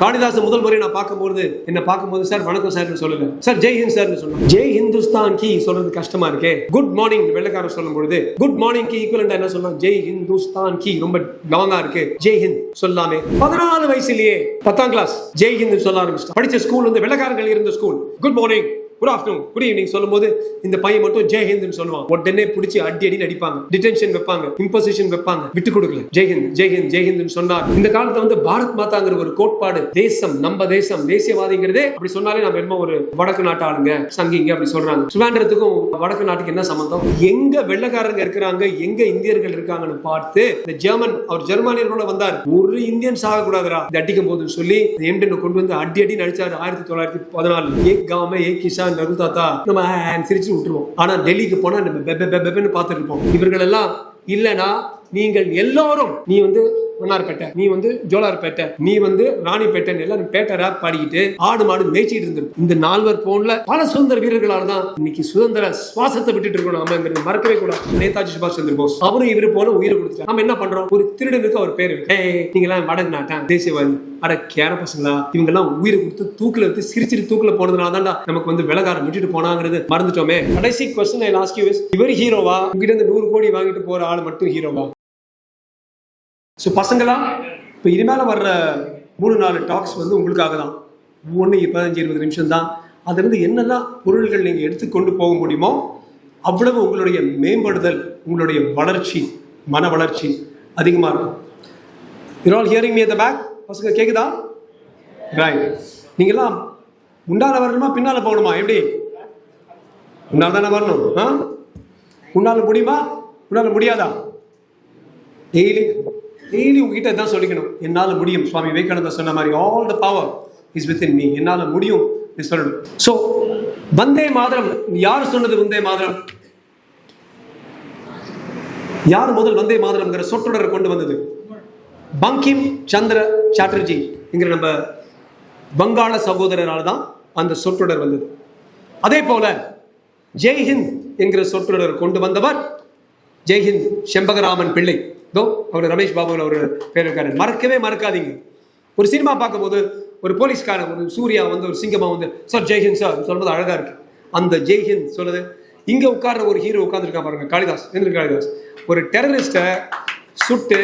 காளிதாசன் முதல் முறை நான் பார்க்கும்போது என்ன பார்க்கும்போது சார் வணக்கம் சார் சொல்லுங்க. சார் ஜெய் ஹிந்த் சார் சொல்லுங்க ஜெய் ஹிந்துஸ்தான் கி சொல்றது கஷ்டமா இருக்கே. குட் மார்னிங் வெள்ளக்காரர் சொல்லும் பொழுது குட் மார்னிங் கி ஈக்குவலண்டா என்ன சொல்லலாம் ஜெய் ஹிந்துஸ்தான் கி ரொம்ப லாங்கா இருக்கு. ஜெய் ஹிந்த் சொல்லாமே. பதினாலு வயசுலயே பத்தாம் கிளாஸ் ஜெய் ஹிந்த் சொல்ல ஆரம்பிச்சு படிச்ச ஸ்கூல் வந்து வெள்ளக்காரர்கள் இருந்த school good morning. Good afternoon good evening சொல்லும்போது இந்த பையன் மட்டும் ஜெயஹிந்த்னு சொல்லுவான். உடனே பிடிச்சி அடி அடி அடிப்பாங்க. டிடென்ஷன் வைப்பாங்க. இம்போசிஷன் வைப்பாங்க. விட்டு கொடுக்கல. ஜெயஹிந்த் ஜெயஹிந்த் ஜெய் ஹிந்த் சொன்னார். இந்த காலத்துல வந்து பாரத் மாதாங்கிற ஒரு கோட்பாடு தேசம் நம்ம தேசம் தேசியவாதிங்கிறதே அப்படி சொன்னாலே நம்ம என்ன ஒரு வடக்கு நாட்டு ஆளுங்க சங்கிங்க அப்படி சொல்றாங்க. சுகாந்திரத்துக்கும் வடக்கு நாட்டுக்கு என்ன சம்பந்தம்? எங்க வெள்ளக்காரங்க இருக்கிறாங்க எங்க இந்தியர்கள் இருக்காங்கன்னு பார்த்து இந்த ஜெர்மன் அவர் ஜெர்மானியர்களோட வந்தார். ஒரு இந்தியன் சாக கூடாதுரா இது அடிக்கும் போதுன்னு சொல்லி எம்டனை கொண்டு வந்து அடி அடி நடிச்சாரு ஆயிரத்தி தொள்ளாயிரத்தி பதினாலு. ஏக் காமே ஏக் கிஷான் ரகு தாத்தா நம்ம சிரிச்சு விட்டுருவோம். ஆனா டெல்லிக்கு போனா நம்ம பெப பார்த்துட்டு இருப்போம். இவர்கள் எல்லாம் இல்லனா நீங்கள் எல்லோரும் நீ வந்து மன்னார்பேட்டை. நீ வந்து ஜோலார்பேட்டை நீ வந்து ராணிப்பேட்டை எல்லாரும் பேட்டை ரேப் பாடிக்கிட்டு ஆடு மாடு மேய்ச்சிட்டு இருந்திருக்கும் இந்த நால்வர் போன்ல பல சுதந்திர வீரர்களால தான் இன்னைக்கு சுதந்திர சுவாசத்தை விட்டுட்டு இருக்கணும் நம்ம மறக்கவே கூடாது. நேதாஜி சுபாஷ் சந்திர போஸ். அவரும் இவரு போல உயிரை கொடுத்துட்டார். நம்ம என்ன பண்றோம்? ஒரு திருடனுக்கு அவர் பேர். நீங்க எல்லாம் வடக்கு நாட்டான் தேசியவாதி. அட கேர பசங்களா. இவங்க எல்லாம் உயிரை கொடுத்து தூக்கில வச்சு சிரிச்சிட்டு தூக்கில போனதுனால தான்டா நமக்கு வந்து விலகாரம் விட்டுட்டு போனாங்கிறது மறந்துட்டோமே. கடைசி கொஸ்டின் ஐ லாஸ்ட் யூ இவர் ஹீரோவா உங்ககிட்ட இருந்து நூறு கோடி வாங்கிட்டு போற ஆள் மட்டும் ஹீரோவா ஸோ பசங்களா இப்போ இனிமேல் வர்ற மூணு நாலு டாக்ஸ் வந்து உங்களுக்காக தான் ஒன்று பதினஞ்சு இருபது நிமிஷம் தான் அதுலேருந்து என்னெல்லாம் பொருள்கள் நீங்கள் எடுத்து கொண்டு போக முடியுமோ அவ்வளவு உங்களுடைய மேம்படுதல் உங்களுடைய வளர்ச்சி மன வளர்ச்சி அதிகமாக இருக்கும். You all hearing me the back பசங்க கேட்குதா ரைட் நீங்களாம் முன்னால் வரணுமா பின்னால் போகணுமா? எப்படி? முன்னால் தானே வரணும் ஆ? முன்னால் முடியுமா? முன்னால் முடியாதா? டெய்லி டெய்லி உங்ககிட்ட தான் சொல்லிக்கணும். என்னால் முடியும். சுவாமி விவேகானந்தர் சொன்ன மாதிரி all the power is within me என்னால் முடியும் நீ சொல்லணும். ஸோ வந்தே மாதரம். யார் சொன்னது வந்தே மாதரம்? யார் முதல் வந்தே மாதரம்ங்கிற சொற்றொடரை கொண்டு வந்தது? பங்கிம் சந்திர சாட்டர்ஜி என்கிற நம்ம வங்காள சகோதரரால் தான் அந்த சொற்றொடர் வந்தது. அதே போல ஜெய்ஹிந்த் என்கிற சொற்றொடர் கொண்டு வந்தவர் ஜெய்ஹிந்த் செம்பகராமன் பிள்ளை. தோ அவர் ரமேஷ் பாபு ஒரு பேர் இருக்காரு மறக்கவே மறக்காதீங்க. ஒரு சினிமா பார்க்கும்போது ஒரு போலீஸ்காரன் ஒரு சூர்யா வந்து ஒரு சிங்கமா வந்து சார் ஜெய்ஹிந்த் சார் சொல்றது அழகா இருக்கு. அந்த ஜெய்ஹிந்த் சொல்லுது இங்க உட்கார்ற ஒரு ஹீரோ உட்கார்ந்துருக்கான் பாருங்க காளிதாஸ் எந்திர காளிதாஸ். ஒரு டெரரிஸ்ட்டை சுட்டு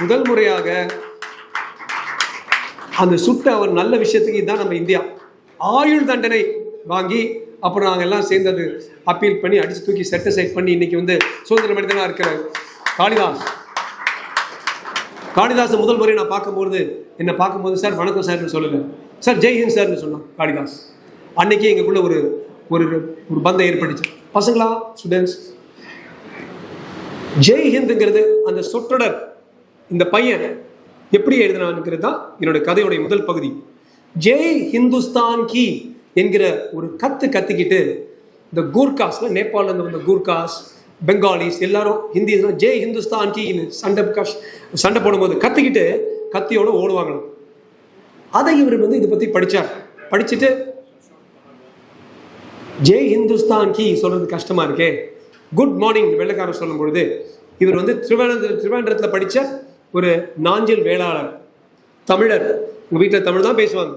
முதல் முறையாக அந்த சுட்ட அவர் நல்ல விஷயத்துக்கு இதுதான் நம்ம இந்தியா. ஆயுள் தண்டனை வாங்கி அப்புறம் நாங்கள் எல்லாம் சேர்ந்து அது அப்பீல் பண்ணி அடிச்சு தூக்கி செட்டிசைட் பண்ணி இன்னைக்கு வந்து சுதந்திரம் மனிதனாக இருக்கிற காளிதாஸ் காளிதாஸ் முதல் முறை நான் பார்க்கும்போது என்னை பார்க்கும்போது சார் வணக்கம் சார்னு சொல்லுங்கள் சார் ஜெய் ஹிந்த் சார்னு சொன்னான் காளிதாஸ். அன்னைக்கு எங்களுக்குள்ள ஒரு ஒரு ஒரு பந்தம் ஏற்பட்டுச்சு. பசங்களா ஸ்டூடெண்ட்ஸ் ஜெய் ஹிந்துங்கிறது அந்த சொற்றொடர் இந்த பையன் எப்படி எழுதினான்ங்கிறது தான் என்னோட கதையுடைய முதல் பகுதி. ஜெய் ஹிந்துஸ்தான் கி என்கிற ஒரு கத்து கத்திக்கிட்டு இந்த கூர்காஸ்ல நேபாளில் இருந்து வந்த கூர்காஸ் பெங்காலிஸ் எல்லாரும் ஹிந்தி ஜெய் ஹிந்துஸ்தான் கீன்னு சண்டை கஷ் சண்டை போடும்போது கத்திக்கிட்டு கத்தியோட ஓடுவாங்க அதை இவர் வந்து இதை பத்தி படிச்சார். படிச்சுட்டு ஜெய் ஹிந்துஸ்தான் கி சொல்றது கஷ்டமா இருக்கே. குட் மார்னிங் வெள்ளக்காரர் சொல்லும் பொழுது இவர் வந்து திருவேந்திர திருவேந்திரத்தில் படித்த ஒரு நாஞ்சில் வேளாளர் தமிழர். உங்கள் வீட்டில் தமிழ் தான் பேசுவாங்க.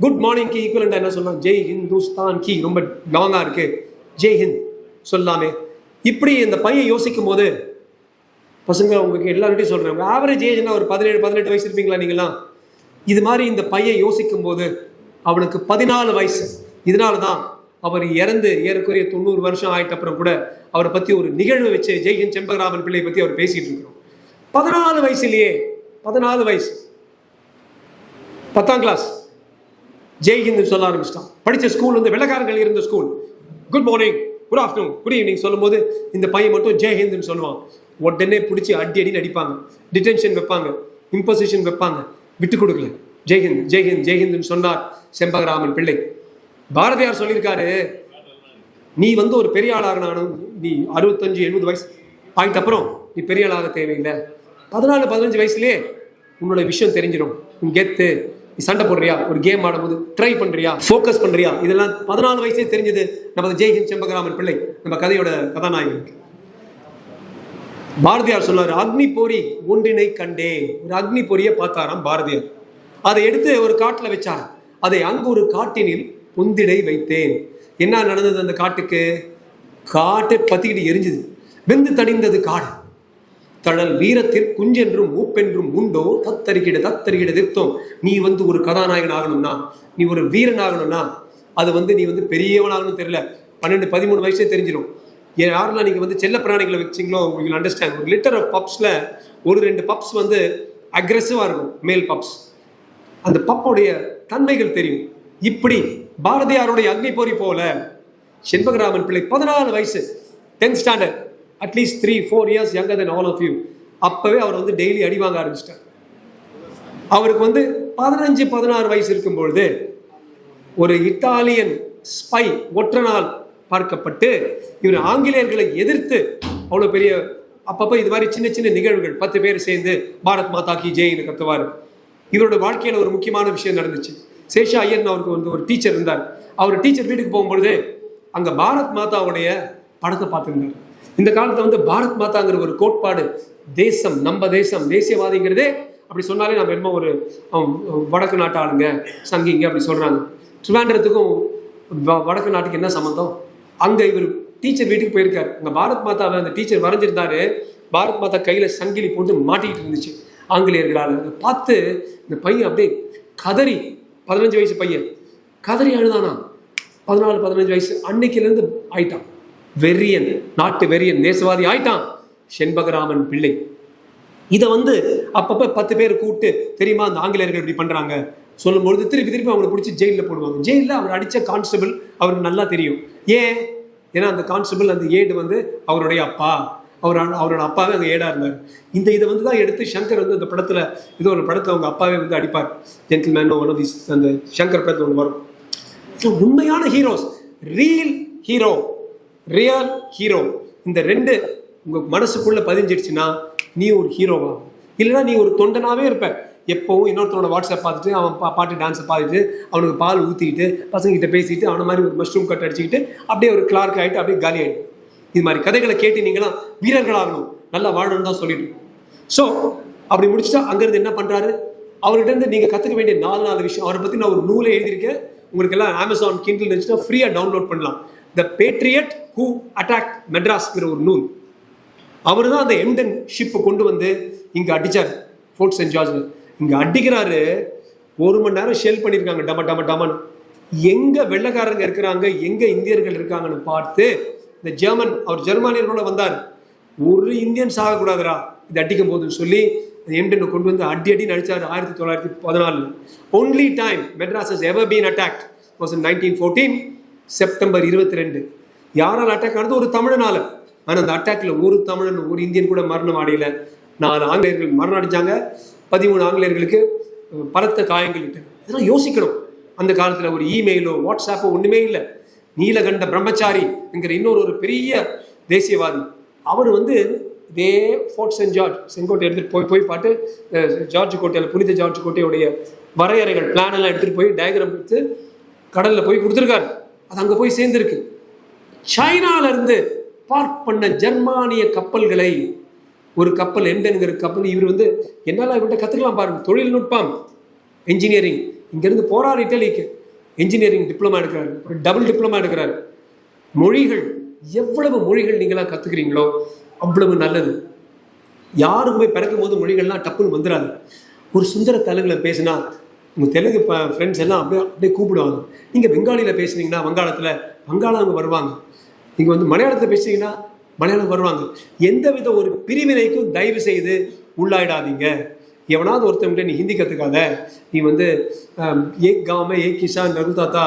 குட் மார்னிங் கி ஈக்குவலண்டா என்ன சொல்லலாம் ஜெய் ஹிந்துஸ்தான் கி ரொம்ப லாங்காக இருக்கு. ஜெய் ஹிந்த் சொல்லாமே. இப்படி இந்த பையன் யோசிக்கும் போது பசங்க உங்களுக்கு எல்லார்கிட்டையும் சொல்கிறேன் உங்கள் ஆவரேஜ் ஏஜ்னா ஒரு பதினேழு பதினெட்டு வயசு இருப்பீங்களா நீங்களாம் இது மாதிரி இந்த பையன் யோசிக்கும் போது அவனுக்கு பதினாலு வயசு. இதனால தான் அவர் இறந்து ஏறக்குறைய தொண்ணூறு வருஷம் ஆயிட்ட அப்புறம் கூட அவரை பற்றி ஒரு நிகழ்வு வச்சு ஜெய்ஹின் செம்பகராமன் பிள்ளையை பற்றி அவர் பேசிட்டு இருக்கிறோம். பதினாலு வயசுலயே பதினாலு வயசு. பத்தாம் கிளாஸ் ஜெய்ஹிந்த் சொல்ல ஆரம்பிச்சிட்டான். படித்த ஸ்கூல் வந்து வெள்ளக்காரர்கள் இருந்த school good morning good afternoon good evening சொல்லும்போது இந்த பையன் மட்டும் ஜெயஹிந்த்னு சொல்லுவான். உடனே பிடிச்சி அடி அடி அடிப்பாங்க. டிடென்ஷன் வைப்பாங்க. இம்போசிஷன் வைப்பாங்க. விட்டு கொடுக்கல. ஜெய்ஹிந்த் ஜெய்ஹிந்த் ஜெய்ஹிந்த்னு சொன்னார் செம்பகராமன் பிள்ளை. பாரதியார் சொல்லியிருக்காரு நீ வந்து ஒரு பெரிய ஆளாகனாலும் நீ அறுபத்தஞ்சு எழுபது வயசு ஆகிட்ட அப்புறம் நீ பெரிய ஆளாக தேவையில்லை. பதினாலு பதினஞ்சு வயசுலேயே உன்னோட விஷயம் தெரிஞ்சிடும். உன் கெத்து நீ சண்டை போடுறியா? ஒரு கேம் ஆடும்போது ட்ரை பண்றியா? ஃபோக்கஸ் பண்றியா? இதெல்லாம் பதினாலு வயசுலேயே தெரிஞ்சது. நமது ஜெய்ஹிந்த் செம்பகராமன் பிள்ளை நம்ம கதையோட கதாநாயகனுக்கு பாரதியார் சொல்லாரு அக்னி பொறி ஒன்றினை கண்டே ஒரு அக்னி பொறியை பார்த்தாராம் பாரதியார். அதை எடுத்து ஒரு காட்டில் வச்சார். அதை அங்கு ஒரு காட்டினில் பொந்திடை வைத்தேன். என்ன நடந்தது அந்த காட்டுக்கு? காட்டை பத்திக்கிட்டு எரிஞ்சுது. வெந்து தணிந்தது காடு. தழல் வீரத்தில் குஞ்சென்றும் மூப்பென்றும் உண்டோ? தத்தருகிட தத்தருகிட திருத்தம் நீ வந்து ஒரு கதாநாயகன் ஆகணும்னா நீ ஒரு வீரன் ஆகணும்னா அது வந்து நீ வந்து பெரியவன் ஆகணும்னு தெரியல. பன்னெண்டு பதிமூணு வயசே தெரிஞ்சிடும் ஏன் யாரெல்லாம் நீங்கள் வந்து செல்ல பிராணிகளை வச்சிங்களோ உங்களுக்கு அண்டர்ஸ்டாண்ட் ஒரு லிட்டர் ஆஃப் பப்ஸில் ஒரு ரெண்டு பப்ஸ் வந்து அக்ரெசிவாக இருக்கும் மேல் பப்ஸ் அந்த பப்போடைய தன்மைகள் தெரியும். இப்படி பாரதியாருடைய அக்னிபொறி போல செண்பகராமன் பிள்ளை பதினாலு வயசு tenth standard at least three four years younger than all of you அப்போவே அவர் வந்து டெய்லி அடி வாங்க ஆரம்பிச்சிட்டார். அவருக்கு வந்து பதினஞ்சு பதினாறு வயசு இருக்கும் பொழுது ஒரு இத்தாலியன் ஸ்பை ஒற்றனால் பார்க்கப்பட்டு இவர் ஆங்கிலேயர்களை எதிர்த்து அவ்வளோ பெரிய அப்பப்போ இது மாதிரி சின்ன சின்ன நிகழ்வுகள் பத்து பேர் சேர்ந்து பாரத் மாதா கி ஜெயின்னு கத்துவார். இவரோட வாழ்க்கையில் ஒரு முக்கியமான விஷயம் நடந்துச்சு. சேஷா ஐயன் அவருக்கு வந்து ஒரு டீச்சர் இருந்தார். அவர் டீச்சர் வீட்டுக்கு போகும்பொழுது அங்கே பாரத் மாதாவுடைய படத்தை பார்த்துருந்தார். இந்த காலத்தில் வந்து பாரத் மாதாங்கிற ஒரு கோட்பாடு தேசம் நம்ம தேசம் தேசியவாதிங்கிறதே அப்படி சொன்னாலே நம்ம என்னமோ ஒரு வடக்கு நாட்டு ஆளுங்க சங்கிங்க அப்படி சொல்றாங்க. திருவாண்டரத்துக்கும் வ- வடக்கு நாட்டுக்கு என்ன சம்மந்தம் அங்க இவர் டீச்சர் வீட்டுக்கு போயிருக்காரு. இந்த பாரத் மாதாவை அந்த டீச்சர் வரைஞ்சிருந்தாரு. பாரத் மாதா கையில சங்கிலி போட்டு மாட்டிக்கிட்டு இருந்துச்சு. ஆங்கிலேயர்களால். அதை பார்த்து இந்த பையன் அப்படியே கதறி பதினஞ்சு வயசு பையன் கதறி அழுதானா பதினாலு பதினஞ்சு வயசு அன்னைக்கிலேருந்து ஆயிட்டான். வெறியன் நாட்டு வெறியன் தேசவாதி ஆயிட்டான். செண்பகராமன் பிள்ளை. இதை வந்து அப்பப்போ பத்து பேர் கூப்பிட்டு தெரியுமா அந்த ஆங்கிலேயர்கள் இப்படி பண்றாங்க? சொல்லும்பொழுது திருப்பி திருப்பி அவங்களை பிடிச்சி ஜெயிலில் போடுவாங்க. ஜெயிலில் அவர் அடித்த கான்ஸ்டபிள் அவருக்கு நல்லா தெரியும். ஏன்? ஏன்னா அந்த கான்ஸ்டபிள் அந்த ஏடு வந்து அவருடைய அப்பா. அவர் அவரோட அப்பாவே அங்கே ஏடாக இருந்தார். இந்த இதை வந்து தான் எடுத்து சங்கர் வந்து அந்த படத்தில் இது ஒரு படத்தில் அவங்க அப்பாவே வந்து அடிப்பார். ஜென்டில்மேன் ஒன் ஆஃப் திஸ் அந்த சங்கர் படத்தில் ஒன்று வரும். ஸோ உண்மையான heroes reel hero real hero இந்த ரெண்டு உங்க மனசுக்குள்ள பதிஞ்சிடுச்சுன்னா நீ ஒரு ஹீரோவா இல்லைன்னா நீ ஒரு தொண்டனாவே இருப்ப. எப்பவும் இன்னொருத்தனோட வாட்ஸ்அப் பார்த்துட்டு அவன் பா பாட்டு டான்ஸை பார்த்துட்டு அவனுக்கு பால் ஊற்றிக்கிட்டு பசங்ககிட்ட பேசிட்டு அவனை மாதிரி ஒரு மஷ்ரூம் கட் அடிச்சுக்கிட்டு அப்படியே ஒரு கிளார்க் ஆகிட்டு அப்படியே காலி ஆகிடும் இது மாதிரி கதைகளை கேட்டு நீங்களாம் வீரர்களாகணும். நல்லா வாழணும்னு தான் சொல்லிட்டு ஸோ அப்படி முடிச்சுட்டா அங்கேருந்து என்ன பண்ணுறாரு அவர்கிட்ட இருந்து நீங்கள் கற்றுக்க வேண்டிய நாலு நாலு விஷயம். அவரை பற்றி நான் ஒரு நூலை எழுதியிருக்கேன். உங்களுக்கு எல்லாம் அமேசான் கிண்டில் இருந்துச்சுன்னா ஃப்ரீயாக டவுன்லோட் பண்ணலாம். த பேட்ரியட் ஹூ அட்டாக் மெட்ராஸ்ங்கிற ஒரு நூல். அவர் தான் அந்த எம்டன் ஷிப்பை கொண்டு வந்து இங்கே அடிச்சார் ஃபோர்ட் சென்ட் ஜார்ஜில் இங்கே அடிக்கிறாரு ஒரு மணி நேரம் ஷெல் பண்ணியிருக்காங்க டம டம டமன்னு. எங்கே வெள்ளைக்காரங்க இருக்கிறாங்க எங்கே இந்தியர்கள் இருக்காங்கன்னு பார்த்து இந்த ஜெர்மன் அவர் ஜெர்மானியர்களோட வந்தார். ஒரு இந்தியன் சாகக்கூடாதுடா இது அடிக்கும் போதுன்னு சொல்லி எம்டனை கொண்டு வந்து அடி அடி நடித்தார் ஆயிரத்தி தொள்ளாயிரத்தி பதினாலு only time Madras has ever attack attacked nineteen fourteen September இருபத்தி ரெண்டு. யாரால் அட்டாக் ஆனது? ஒரு தமிழனால. ஆனா அந்த அட்டாக்ல ஒரு தமிழன் ஒரு இந்தியன் கூட மரணம் அடையல. நாலு ஆங்கிலேயர்கள் மரணம் அடைஞ்சாங்க. பதிமூணு ஆங்கிலேயர்களுக்கு பலத்த காயங்கள் விட்டது இதெல்லாம் யோசிக்கணும். அந்த காலத்துல ஒரு இமெயிலோ வாட்ஸ்அப்போ ஒண்ணுமே இல்லை. நீலகண்ட பிரம்மச்சாரி என்கிற இன்னொரு ஒரு பெரிய தேசியவாதி. அவர் வந்து இதே ஃபோர்ட் சென்ட் ஜார்ஜ் செங்கோட்டை எடுத்துட்டு போய் போய் பார்த்து ஜார்ஜ் கோட்டையில் புனித ஜார்ஜ் கோட்டையுடைய வரையறைகள் பிளான் எல்லாம் எடுத்துட்டு போய் டயக்ராம் எடுத்து கடல்ல போய் கொடுத்துருக்காரு. அது அங்க போய் சேர்ந்துருக்கு. சைனால இருந்து பார்க் பண்ண ஜெர்மானிய கப்பல்களை ஒரு கப்பல் எண்டனுங்கிற கப்பல் இவர் வந்து என்னால் இவர்கிட்ட கற்றுக்கலாம் பாருங்க. தொழில்நுட்பம் இன்ஜினியரிங் இங்கேருந்து போறார் இட்டலிக்கு. இன்ஜினியரிங் டிப்ளமா எடுக்கிறார். ஒரு டபுள் டிப்ளமா எடுக்கிறாரு. மொழிகள் எவ்வளவு மொழிகள் நீங்களாம் கற்றுக்கிறீங்களோ அவ்வளவு நல்லது. யாருக்குமே பிறக்கும் போது மொழிகள்லாம் டப்புன்னு வந்துடாது ஒரு சுந்தர தெலுங்குல பேசினா உங்கள் தெலுங்கு ஃப்ரெண்ட்ஸ் எல்லாம் அப்படியே அப்படியே கூப்பிடுவாங்க. நீங்கள் பெங்காலியில் பேசுனீங்கன்னா வங்காளத்தில் வங்காளம் அவங்க வருவாங்க. நீங்கள் வந்து மலையாளத்தில் பேசுனீங்கன்னா மலையாளம் வருவாங்க. எந்த வித ஒரு பிரிவினைக்கும் தயவு செய்து உள்ளாயிடாதீங்க. எவனாவது ஒருத்தவங்கிட்ட நீ ஹிந்தி கற்றுக்காத நீ வந்து ஏ ஏக் காம ஏக் கிஷான் நரு தாத்தா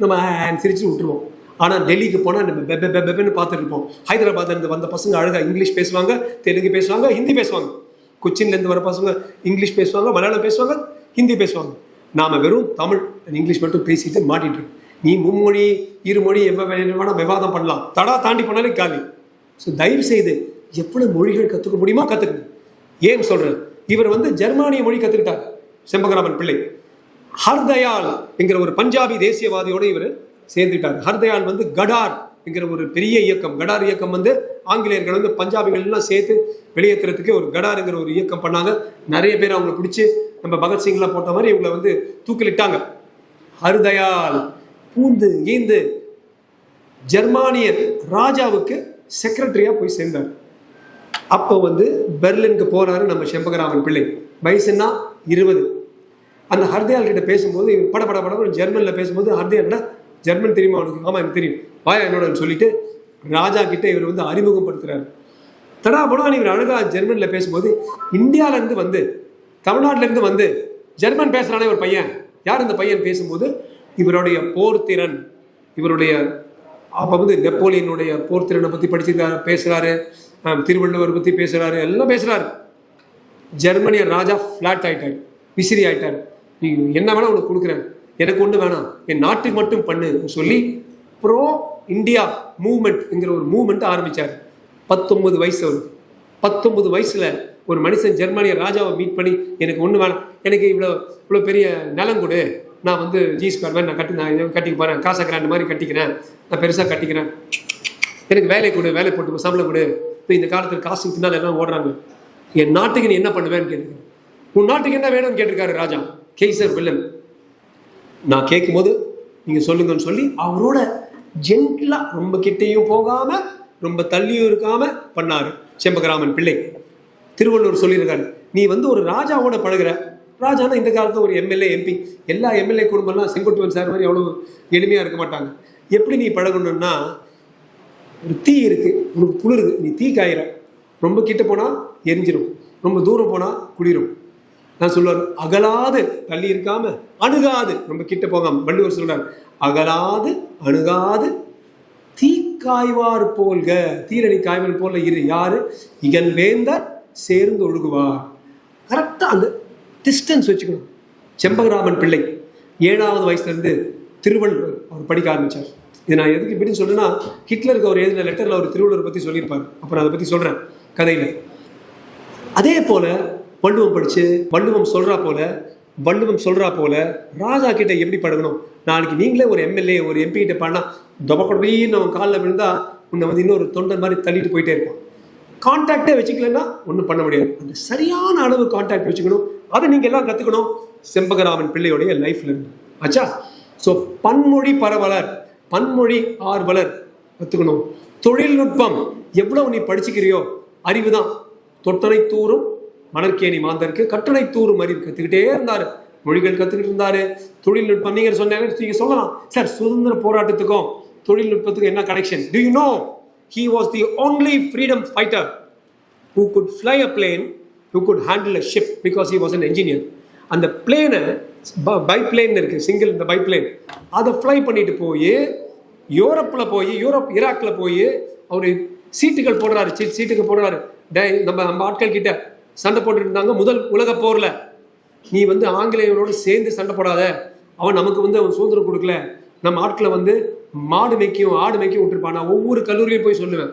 நம்ம சிரிச்சு விட்டுருவோம். ஆனால் டெல்லிக்கு போனால் நம்ம பெப பெப பார்த்துருப்போம் ஹைதராபாத்லேருந்து வந்த பசங்க அழகாக இங்கிலீஷ் பேசுவாங்க தெலுங்கு பேசுவாங்க ஹிந்தி பேசுவாங்க. கொச்சின்லேருந்து வர பசங்க இங்கிலீஷ் பேசுவாங்க மலையாளம் பேசுவாங்க ஹிந்தி பேசுவாங்க. நாம் வெறும் தமிழ் இங்கிலீஷ் மட்டும் பேசிட்டு மாட்டிட்டு இருக்கோம். நீ மும்மொழி இருமொழி எவ்வளோ வேணா விவாதம் பண்ணலாம். தடா தாண்டி போனாலே காலி. ஸோ தயவு செய்து எவ்வளவு மொழிகள் கற்றுக்க முடியுமோ கற்றுக்கணும் ஏன் சொல்கிறேன் இவர் வந்து ஜெர்மானிய மொழி கற்றுக்கிட்டார் செம்பகராமன் பிள்ளை. ஹர்தயால் என்கிற ஒரு பஞ்சாபி தேசியவாதியோட இவர் சேர்ந்துட்டார். ஹர்தயால் வந்து கடார். என்கிற ஒரு பெரிய இயக்கம். கடார் இயக்கம் வந்து ஆங்கிலேயர்கள் வந்து பஞ்சாபிகள் எல்லாம் சேர்த்து வெளியேற்றுறதுக்கு ஒரு கடாருங்கிற ஒரு இயக்கம் பண்ணாங்க. நிறைய பேர் அவங்களை பிடிச்சி நம்ம பகத்சிங்லாம் போட்ட மாதிரி இவங்களை வந்து தூக்கிலிட்டாங்க. ஹருதயால் பூந்து ஈந்து ஜெர்மானியர் ராஜாவுக்கு செக்ரட்டரியா போய் சேர்ந்தார். அப்போ வந்து பெர்லினுக்கு போறாரு நம்ம செம்பகராமன் பிள்ளை. வயசுன்னா இருபது. அந்த ஹர்தயால் கிட்ட பேசும்போது பட பட பட ஜெர்மனில் பேசும்போது ஹர்தயால் ஜெர்மன் தெரியுமா அவனுக்கு? ஆமா எனக்கு தெரியும். வாயா என்னோடன்னு சொல்லிட்டு ராஜா கிட்ட இவர் வந்து அறிமுகப்படுத்துறாரு. தடா படம் இவர் அழகா ஜெர்மன்ல பேசும்போது இந்தியால இருந்து வந்து தமிழ்நாட்டுல இருந்து வந்து ஜெர்மன் பேசுறானே ஒரு பையன். யார் இந்த பையன் பேசும்போது இவருடைய போர்த்திறன் இவருடைய அப்போ வந்து நெப்போலியனுடைய போர்த்திறனை பற்றி படிச்சிருக்காரு பேசுகிறாரு திருவள்ளுவர் பற்றி பேசுகிறாரு எல்லாம் பேசுகிறாரு ஜெர்மனிய ராஜா ஃப்ளாட் ஆயிட்டார் விசிறி ஆயிட்டார். நீ என்ன வேணா உனக்கு கொடுக்குறேன். எனக்கு ஒன்று வேணாம். என் நாட்டுக்கு மட்டும் பண்ணு சொல்லி ப்ரோ இந்தியா மூவ்மெண்ட்ங்கிற ஒரு மூவ்மெண்ட் ஆரம்பித்தார் பத்தொன்பது வயசு அவருக்கு. பத்தொன்பது வயசில் ஒரு மனுஷன் ஜெர்மனிய ராஜாவை மீட் பண்ணி எனக்கு ஒன்று வேணாம். எனக்கு இவ்வளோ இவ்வளோ பெரிய நிலம் கொடு. நான் வந்து ஜீஸ் ஸ்கொயர் மாதிரி நான் கட்டி நான் இதை கட்டிக்க போகிறேன் காசை கிராண்ட் மாதிரி கட்டிக்கிறேன். நான் பெருசாக கட்டிக்கிறேன். எனக்கு வேலை கொடு வேலை போட்டு சம்பளம் கொடு. இப்போ இந்த காலத்தில் காசு பின்னால் எல்லாம் ஓடுறாங்க. என் நாட்டுக்கு நீ என்ன பண்ணுவேன்னு கேட்டிருக்காரு உன் நாட்டுக்கு என்ன வேணும்னு கேட்டிருக்காரு ராஜா. கேசர் வில்லன். நான் கேட்கும்போது நீங்கள் சொல்லுங்கன்னு சொல்லி அவரோட ஜென்டிலாக ரொம்ப கிட்டேயும் போகாமல் ரொம்ப தள்ளியும் இருக்காமல் பண்ணார் செம்பகராமன் பிள்ளை. திருவள்ளுவர் சொல்லியிருக்காரு நீ வந்து ஒரு ராஜாவோட பழகுற. ராஜானா இந்த காலத்தில் ஒரு எம்எல்ஏ எம்பி எல்லா எம்எல்ஏ குடும்பம்லாம் செங்கோட்டுவன் சார் மாதிரி அவ்வளோ எளிமையாக இருக்க மாட்டாங்க. எப்படி நீ பழகணும்னா ஒரு தீ இருக்குது உனக்கு குளிருது. நீ தீ காயிற. ரொம்ப கிட்ட போனால் எரிஞ்சிடும் ரொம்ப தூரம் போனால் குளிரும். நான் சொல்லுவார் அகலாது தள்ளி இருக்காம அணுகாது. ரொம்ப கிட்ட போகாம வள்ளுவர் சொல்றார் அகலாது அணுகாது தீக்காய்வார் போல்க தீரணி காய்வன் போல இரு யாரு? இகன் வேந்தர் சேர்ந்து ஒழுகுவார். கரெக்டாக அந்த டிஸ்டன்ஸ் வச்சுக்கணும். செம்பகராமன் பிள்ளை ஏழாவது வயசுலேருந்து திருவள்ளுவர் அவர் படிக்க ஆரம்பித்தார் இது நான் எதுக்கு இப்படி சொல்லுன்னா ஹிட்லருக்கு அவர் எழுதின லெட்டரில் அவர் திருவள்ளுவர் பற்றி சொல்லியிருப்பார். அப்புறம் அதை பற்றி சொல்கிறேன் கதையில். அதே போல் வள்ளுவம் படித்து வள்ளுவம் சொல்கிறா போல வள்ளுவம் சொல்கிறா போல ராஜா கிட்ட எப்படி பழகணும்? நாளைக்கு நீங்களே ஒரு எம்எல்ஏ ஒரு எம்பி கிட்ட பாடினா தொபக்கொடையின்னு அவன் காலில் விழுந்தா உன்னை வந்து இன்னொரு தொண்டர் மாதிரி தள்ளிட்டு போயிட்டே இருப்பான். கான்டாக்டே வச்சுக்கலன்னா ஒன்றும் பண்ண முடியாது. அந்த சரியான அளவு கான்டாக்ட் வச்சுக்கணும். அதை நீங்கள் எல்லாம் கற்றுக்கணும் செம்பகராமன் பிள்ளையோடைய லைஃப்ல இருந்து. ஆச்சா ஸோ பன்மொழி பரவலர் பன்மொழி ஆர்வலர் கற்றுக்கணும் தொழில்நுட்பம் எவ்வளவு நீ படிச்சுக்கிறியோ அறிவு தான் தொட்டனை தூரும் மணற்கேணி மாந்தருக்கு கட்டளை தூறு அறிவு கற்றுக்கிட்டே இருந்தார். மொழிகள் கற்றுக்கிட்டு இருந்தாரு. தொழில்நுட்பம் நீங்கள் சொன்னாங்க? நீங்க சொல்லலாம். சார் சுதந்திர போராட்டத்துக்கும் தொழில்நுட்பத்துக்கும் என்ன connection do you know he was the only freedom fighter who could fly a plane who could handle a ship because he was an engineer அந்த பிளேனை பைப்ளேன் இருக்கு. சிங்கிள் இந்த பைப்ளேன் அதை ஃப்ளை பண்ணிட்டு போய் யூரோப்பில் போய் யூரோப் ஈராக்கில் போய் அவர் சீட்டுகள் போடுறாரு. சீ சீட்டுகள் போடுறாரு. டே நம்ம நம்ம ஆட்கள் கிட்ட சண்டை போட்டுட்டு இருந்தாங்க. முதல் உலக போரில். நீ வந்து ஆங்கிலேயனோடு சேர்ந்து சண்டை போடாத. அவன் நமக்கு வந்து அவன் சுதந்திரம் கொடுக்கல. நம்ம ஆட்களை வந்து மாடு மேய்க்கும் ஆடு மேய்க்கும் விட்டுருப்பான். நான் ஒவ்வொரு கல்லூரியும் போய் சொல்லுவேன்.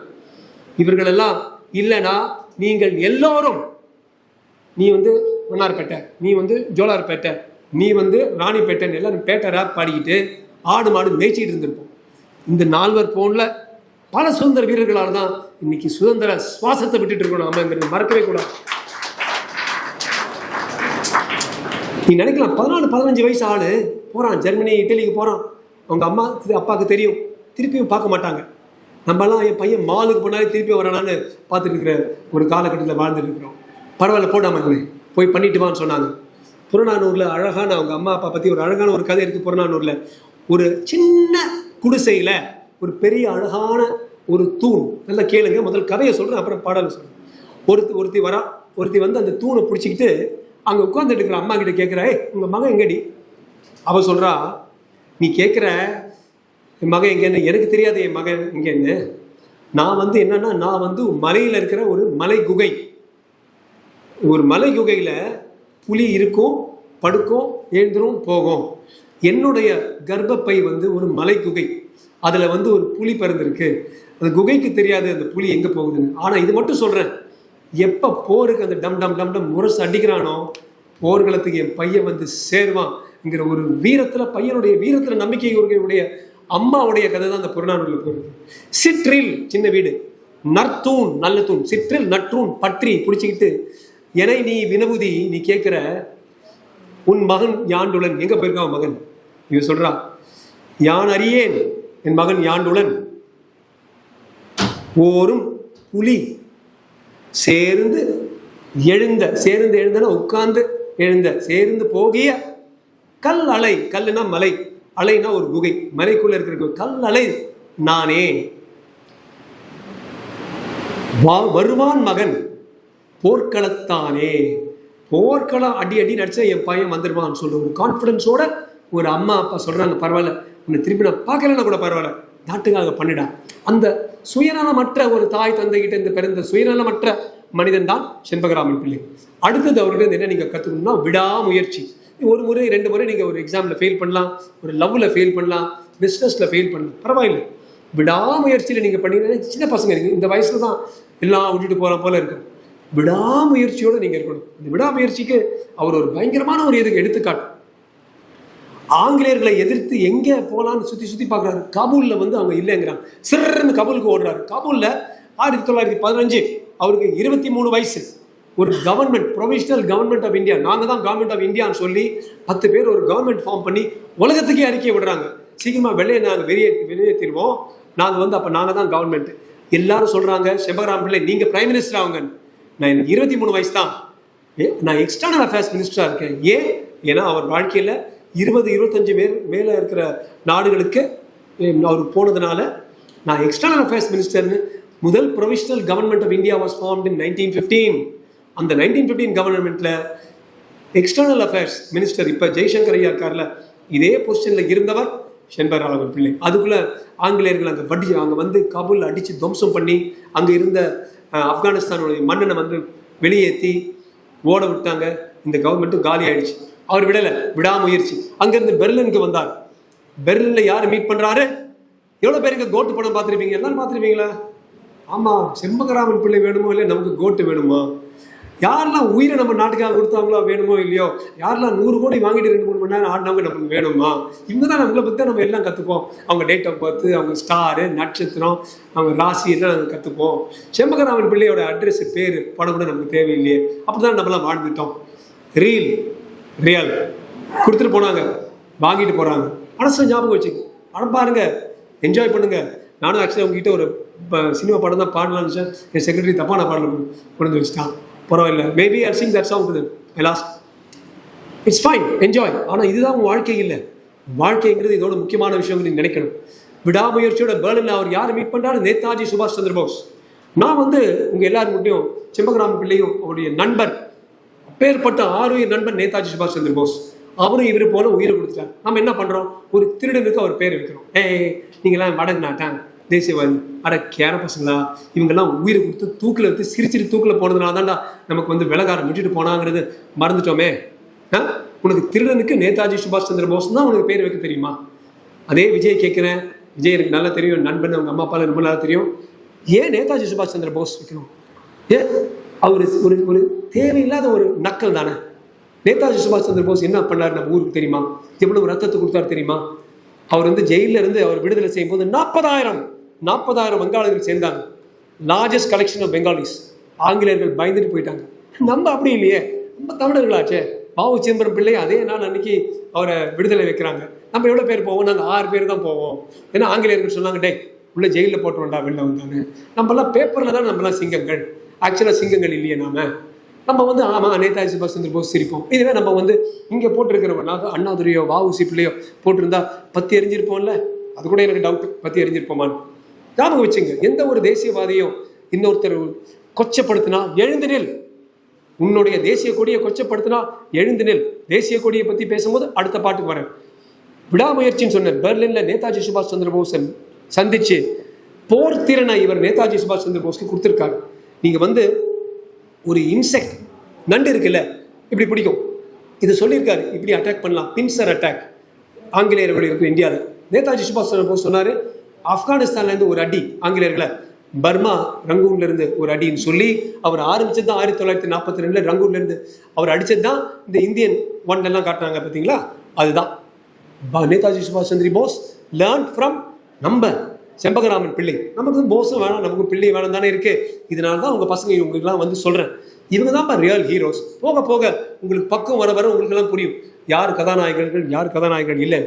இவர்களெல்லாம் இல்லைனா நீங்கள் எல்லோரும் நீ வந்து மன்னார்பேட்டை நீ வந்து ஜோலார்பேட்டை நீ வந்து ராணிப்பேட்டைன்னு எல்லாரும் பேட்டை ரேப் பாடிக்கிட்டு ஆடு மாடு மேய்ச்சிட்டு இருந்திருப்போம். இந்த நால்வர் போன்ல பல சுதந்திர வீரர்களால் தான் இன்னைக்கு சுதந்திர சுவாசத்தை விட்டுட்டு இருக்கணும் நாமங்கிறது மறக்கவே கூடாது. நீ நினைக்கலாம் பதினாலு பதினஞ்சு வயசு ஆளு போகிறான் ஜெர்மனி இட்டலிக்கு போகிறான் அவங்க அம்மா அப்பாவுக்கு தெரியும். திருப்பியும் பார்க்க மாட்டாங்க. நம்மலாம் என் பையன் மாலுக்கு போனாலே திருப்பி வரானான்னு பார்த்துட்டு இருக்கிற ஒரு காலகட்டத்தில் வாழ்ந்துட்டு இருக்கிறோம். பரவாயில்ல போடாமங்களே போய் பண்ணிட்டு வான்னு சொன்னாங்க. புறநானூரில் அழகான அவங்க அம்மா அப்பா பற்றி ஒரு அழகான ஒரு கதை இருக்குது புறநானூரில். ஒரு சின்ன குடிசையில் ஒரு பெரிய அழகான ஒரு தூண். நல்லா கேளுங்க முதல் கதையை சொல்கிறேன் அப்புறம் பாடலை சொல்கிறேன் ஒருத்தி ஒருத்தி வரா ஒருத்தி வந்து அந்த தூணை பிடிச்சிக்கிட்டு அங்கே உட்காந்துட்டு இருக்கிற அம்மா கிட்ட கேட்குறா ஏய் உங்கள் மகன் எங்கடி? அவ சொல்கிறா நீ கேட்குற என் மகன் எங்கேன்னு எனக்கு தெரியாது என் மகன் எங்கேன்னு. நான் வந்து என்னன்னா நான் வந்து மலையில் இருக்கிற ஒரு மலை குகை. ஒரு மலை குகையில் புலி இருக்கும் படுக்கும் எழுந்துரும் போகும். என்னுடைய கர்ப்பப்பை வந்து ஒரு மலை குகை. அதில் வந்து ஒரு புலி பிறந்திருக்கு. அந்த குகைக்கு தெரியாது அந்த புலி எங்கே போகுதுன்னு. ஆனால் இது மட்டும் சொல்கிறேன் எப்போ போருக்கு அந்த டம் டம் டம் டம் முரசு அடிக்கிறானோ போர்க்களத்துக்கு என் பையன் வந்து சேருவான்ங்கிற ஒரு வீரத்தில் பையனுடைய வீரத்தில் நம்பிக்கையுடைய அம்மாவுடைய கதை தான் அந்த புறநானூரில் போகிறது சிற்றில் சின்ன வீடு. நற்தூண் நல்ல தூண். சிற்றில் நற்றூண் பற்றி பிடிச்சிக்கிட்டு என நீ வினவுதி நீ கேட்குற உன் மகன் யாண்டுலன். எங்கே போயிருக்கான் மகன்? இவன் சொல்றா யான் அறியேன் என் மகன் யாண்டுலன். ஓரும் புலி சேர்ந்து எழுந்த சேர்ந்து எழுந்தன உட்கார்ந்து எழுந்த சேர்ந்து போகிய கல் அலை கல்லுனா மலை அலைனா ஒரு குகை மலைக்குள்ள இருக்கிற கல் அலை நானே. வா- வருவான் மகன் போர்க்களத்தானே. போர்க்களம் அடி அடி நடிச்சா என் பையன் வந்துடுவான்னு சொல்ற ஒரு கான்ஃபிடன்ஸோட ஒரு அம்மா அப்பா சொல்றாங்க பரவாயில்ல உன்னை திருப்பி நான் பார்க்கலன்னா கூட பரவாயில்ல. நாட்டுக்காக பண்ணிடா அந்த சுயநலமற்ற ஒரு தாய் தந்தைகிட்ட இருந்து பிறந்த சுயநலமற்ற மனிதன் தான் செண்பகராமன் பிள்ளை. அடுத்தது அவர்கிட்ட என்ன நீங்க கத்துக்கணும்னா விடாமுயற்சி. ஒரு முறை ரெண்டு முறை நீங்க ஒரு எக்ஸாம்ல ஃபெயில் பண்ணலாம் ஒரு லவ்ல ஃபெயில் பண்ணலாம் பிஸ்னஸ்ல ஃபெயில் பண்ணலாம். பரவாயில்லை. விடாமுயற்சியில் நீங்கள் பண்ணீங்கன்னா சின்ன பசங்க இருக்கு. இந்த வயசுல தான் எல்லாம் விட்டுட்டு போகிற போல இருக்கும் விடாமுயற்சியோட நீங்கள் இருக்கணும். இந்த விடாமுயற்சிக்கு அவர் ஒரு பயங்கரமான ஒரு இதுக்கு எடுத்துக்காட்டு. ஆங்கிலேயர்களை எதிர்த்து எங்கே போகலான்னு சுற்றி சுற்றி பார்க்குறாரு. காபூலில் வந்து அவங்க இல்லைங்கிறாங்க. சிறன்னு கபூலுக்கு ஓடுறாரு. காபூலில் ஆயிரத்தி தொள்ளாயிரத்தி பதினஞ்சு அவருக்கு இருபத்தி மூணு வயசு. ஒரு government provisional government of India நாங்கள் தான் கவர்மெண்ட் ஆஃப் இந்தியான்னு சொல்லி பத்து பேர் ஒரு கவர்மெண்ட் ஃபார்ம் பண்ணி உலகத்துக்கே அறிக்கை விடுறாங்க. சீக்கிரமாக வெளியே நாங்கள் வெளியே வெளியேற்றிடுவோம் நாங்கள் வந்து அப்போ நாங்கள் தான் கவர்மெண்ட் எல்லாரும் சொல்கிறாங்க செம்பகராம் பிள்ளை நீங்கள் பிரைம் மினிஸ்டர் ஆகுங்க நான் எனக்கு இருபத்தி மூணு வயசு தான். நான் எக்ஸ்டர்னல் அஃபேர்ஸ் மினிஸ்டராக இருக்கேன். ஏன்? ஏன்னா அவர் வாழ்க்கையில் இருபது இருபத்தஞ்சு பேர் மேலே இருக்கிற நாடுகளுக்கு அவர் போனதுனால நான் எக்ஸ்டர்னல் அஃபேர்ஸ் மினிஸ்டர்னு முதல் provisional government of India was form in nineteen fifteen அந்த நைன்டீன் ஃபிஃப்டீன் கவர்மெண்ட்டில் எக்ஸ்டர்னல் அஃபேர்ஸ் மினிஸ்டர் இப்போ ஜெய்சங்கர் ஐயா இருக்கார்ல இதே பொசிஷனில் இருந்தவர் செண்பகராமன் பிள்ளை. அதுக்குள்ள ஆங்கிலேயர்கள் அங்கே வடி அங்கே வந்து காபூலில் அடித்து துவம்சம் பண்ணி அங்கே இருந்த ஆப்கானிஸ்தானுடைய மன்னனை வந்து வெளியேற்றி ஓட விட்டாங்க. இந்த கவர்மெண்ட்டும் காலி ஆயிடுச்சு. அவர் விடலை விடாமுயற்சி. அங்கேருந்து பெர்லினுக்கு வந்தார். பெர்லினில் யார் மீட் பண்ணுறாரு எவ்வளோ பேருக்கு கோட்டு படம் பார்த்துருப்பீங்க? எல்லாரும் பார்த்துருப்பீங்களா? ஆமாம் செம்பகராமன் பிள்ளை வேணுமோ இல்லை நமக்கு கோட்டு வேணுமா? யாரெல்லாம் உயிரை நம்ம நாட்டுக்காக கொடுத்தாங்களோ வேணுமோ இல்லையோ? யாரெல்லாம் நூறு கோடி வாங்கிட்டு ரெண்டு மூணு மணி நேரம் ஆடினவங்க நமக்கு வேணுமா? இவங்க தான் நம்மளை பற்றி தான் நம்ம எல்லாம் கற்றுப்போம் அவங்க டேட் ஆஃப் பர்த் அவங்க ஸ்டாரு நட்சத்திரம் அவங்க ராசி எல்லாம் நாங்கள் கற்றுப்போம் செம்பகராமன் பிள்ளையோட அட்ரஸ் பேர் படம் கூட நமக்கு தேவையில்லையே. அப்படி தான் நம்மளாம் வாழ்ந்துட்டோம். Reel real. கொடுத்துட்டு போனாங்க. வாங்கிட்டு போகிறாங்க மனசில் ஞாபகம் வச்சுக்க படம் பாருங்க. என்ஜாய் பண்ணுங்க. நானும் ஆக்சுவலாக அவங்ககிட்ட ஒரு சினிமா படம் தான் பாடலாம்னு சார் என் செக்ரட்டரி தப்பாக நான் பாடல. கொண்டு வச்சுட்டான். பரவாயில்ல. Maybe I sing that song last it's fine enjoy ஆனால் இதுதான் உங்கள் வாழ்க்கை இல்லை. வாழ்க்கைங்கிறது இதோட முக்கியமான விஷயம் நீங்கள் நினைக்கணும். விடாமுயற்சியோட பேர்னில் அவர் யார் மீட் பண்ணுறாரு நேதாஜி சுபாஷ் சந்திர போஸ். நான் வந்து உங்கள் எல்லாரும் முட்டையும் செம்பகராம பிள்ளையும் அவருடைய நண்பர். அப்பேற்பட்ட ஆறுயிர் நண்பன் நேதாஜி சுபாஷ் சந்திர போஸ். அவரும் இவரு போல உயிரை கொடுத்துட்டார். நம்ம என்ன பண்றோம்? ஒரு திருடனுக்கு அவர் பேர் வைக்கிறோம். ஏ நீங்களாம் வடக்கு நாட்டான் தேசியவாதி. அட கேர பசங்களா. இவங்கெல்லாம் உயிரை கொடுத்து தூக்கில் வச்சு சிரிச்சிட்டு தூக்கில் போனதுனால தான்டா நமக்கு வந்து விலகாரம் விட்டுட்டு போனாங்கிறது மறந்துட்டோமே. ஆ? உனக்கு திருடனுக்கு நேதாஜி சுபாஷ் சந்திர போஸ் தான் உனக்கு பேர் வைக்க தெரியுமா? அதே விஜய் கேட்குறேன். விஜய் எனக்கு நல்லா தெரியும். நண்பன் அவங்க அம்மா அப்பால ரொம்ப நல்லா தெரியும். ஏன் நேதாஜி சுபாஷ் சந்திர போஸ் வைக்கணும்? ஏன் அவர் ஒரு ஒரு தேவையில்லாத ஒரு நக்கல் தானே? நேதாஜி சுபாஷ் சந்திர போஸ் என்ன பண்ணார் நம்ம ஊருக்கு தெரியுமா? எவ்வளவு ரத்தத்தை கொடுத்தாரு தெரியுமா? அவர் வந்து ஜெயிலில் இருந்து அவர் விடுதலை செய்யும் போது நாற்பதாயிரம் நாற்பதாயிரம் வங்காளிகள் சேர்ந்தாங்க. லார்ஜஸ்ட் கலெக்ஷன் ஆஃப் பெங்காலிஸ் ஆங்கிலேயர்கள் பயந்துட்டு போயிட்டாங்க. நம்ம அப்படி இல்லையே. நம்ம தமிழர்களாச்சே. பாவு சிதம்பரம் பிள்ளை அதே நாள் அன்னைக்கு அவரை விடுதலை வைக்கிறாங்க. நம்ம எவ்வளோ பேர் போவோம்? நாங்கள் ஆறு பேர் தான் போவோம். ஏன்னா ஆங்கிலேயர்கள் சொன்னாங்க டே உள்ள ஜெயிலில் போட்டு வேண்டாம் வெளில வந்தாங்க நம்மலாம் பேப்பரில் தான் நம்மலாம் சிங்கங்கள். ஆக்சுவலாக சிங்கங்கள் இல்லையே நாம? நம்ம வந்து ஆமாம் நேதாஜி சுபாஷ் சந்திர போஸ் சிரிப்போம். இதுவே நம்ம வந்து இங்கே போட்டிருக்கிறவங்க அண்ணாதுரையோ வாவுசி பிள்ளையோ போட்டிருந்தா பத்தி எரிஞ்சிருப்போம்ல அது கூட எனக்கு டவுட் பத்தி எரிஞ்சிருப்போமான்னு ஞாபகம் வச்சுங்க எந்த ஒரு தேசியவாதியும் இன்னொருத்தர் கொச்சப்படுத்தினா எழுந்து நில். உன்னுடைய தேசிய கொடியை கொச்சப்படுத்தினா எழுந்து நில். தேசிய கொடியை பற்றி பேசும்போது அடுத்த பாட்டுக்கு வரேன். விடாமுயற்சின்னு சொன்னேன் பெர்லின்ல நேதாஜி சுபாஷ் சந்திர போஸை சந்திச்சு போர் திறனை இவர் நேதாஜி சுபாஷ் சந்திர போஸ்க்கு கொடுத்துருக்காரு. நீங்கள் வந்து ஒரு இன்செக்ட் நண்டு இருக்குல்ல இப்படி பிடிக்கும். இது சொல்லியிருக்காரு. இப்படி அட்டாக் பண்ணலாம். பின்சர் அட்டாக் ஆங்கிலேயர்கள் இருக்கும் இந்தியாவில் நேதாஜி சுபாஷ் சந்திர போஸ் சொன்னார் ஆப்கானிஸ்தான்லேருந்து ஒரு அடி ஆங்கிலேயர்களை. பர்மா ரங்கூன்ல இருந்து ஒரு அடின்னு சொல்லி அவர் ஆரம்பிச்சது தான் ஆயிரத்தி தொள்ளாயிரத்தி நாற்பத்தி ரெண்டுல ரங்கூன்ல இருந்து. அவர் அடிச்சது தான் இந்த இந்தியன் ஒன்லெல்லாம் காட்டினாங்க பார்த்தீங்களா அதுதான். நேதாஜி சுபாஷ் சந்திர போஸ் லேர்ன் ஃப்ரம் நம்ம செம்பகராமன் பிள்ளை. நமக்கு மோசம் வேணாம் நமக்கு பிள்ளை வேணாம் தானே இருக்கு. இதனால தான் உங்க பசங்க இவங்களுக்குலாம் வந்து சொல்றேன். இவங்க தான் ரியல் ஹீரோஸ் போக போக உங்களுக்கு பக்கம் வர வர உங்களுக்கு எல்லாம் புரியும். யார் கதாநாயகர்கள் யார் கதாநாயகர்கள் இல்லை.